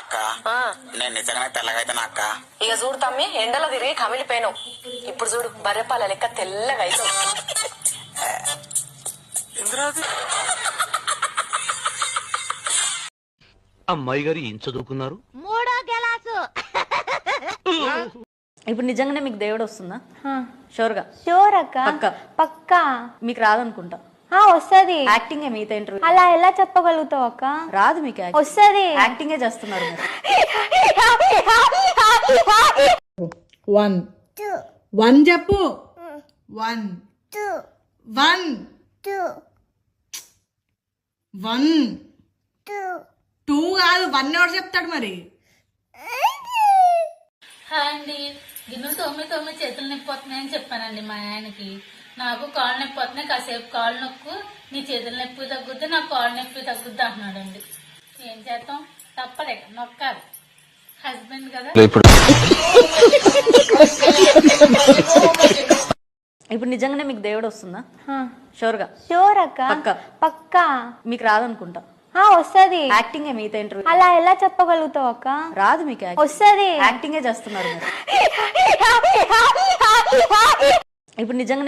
అక్క. నేను నిజంగానే తెల్లగైతే అక్క. ఇక చూడు తమ్మి ఎండలో తిరిగి కమిలిపోయినావు ఇప్పుడు చూడు బర్రెపాల లెక్క తెల్లగా ఇంద్రాది. అమ్మాయి గారు ఏం చదువుకున్నారు? మూడో గెలాసు. ఇప్పుడు నిజంగానే మీకు దేవుడు వస్తుందా? షూర్గా. షూర్ అక్క. పక్క. పక్కా. మీకు రాదనుకుంటా. వస్తది. యాక్టింగ్ మిగతా ఇంటర్వ్యూ అలా ఎలా చెప్పగలుగుతావు అక్క? రాదు మీకు. వస్తది. యాక్టింగే చేస్తున్నారు మీరు? వన్. వన్ చెప్పు. వన్. వన్. వన్. టూ. కాదు వన్ ఎవరు చెప్తాడు మరి? అండి గిన్నెలు తొమ్మిది తొమ్మిది చేతులు నొప్పి వస్తున్నాయని చెప్పానండి మా ఆయనకి. నాకు కాళ్ళు నొప్పి వస్తున్నాయి కాసేపు కాళ్ళు నొక్కు నీ చేతుల నొప్పి తగ్గుద్ది నాకు కాళ్ళు నొప్పి తగ్గుద్ది అంటున్నాడండి. ఏం చేద్దాం? తప్పలేక నొక్కాలి. హస్బెండ్ కదా? ఇప్పుడు నిజంగానే మీకు దేవుడు వస్తుందా? షూర్గా షూర్ అక్క. పక్క. పక్కా. మీకు రాదనుకుంటా. ఆ వస్తది. యాక్టింగే మిగతా ఇంటర్వ్యూ అలా ఎలా చెప్పగలుగుతావు అక్క? రాదు మీకు యాక్టింగ్. వస్తది. యాక్టింగే చేస్తున్నారు మీరు? ఇప్పుడు నిజంగా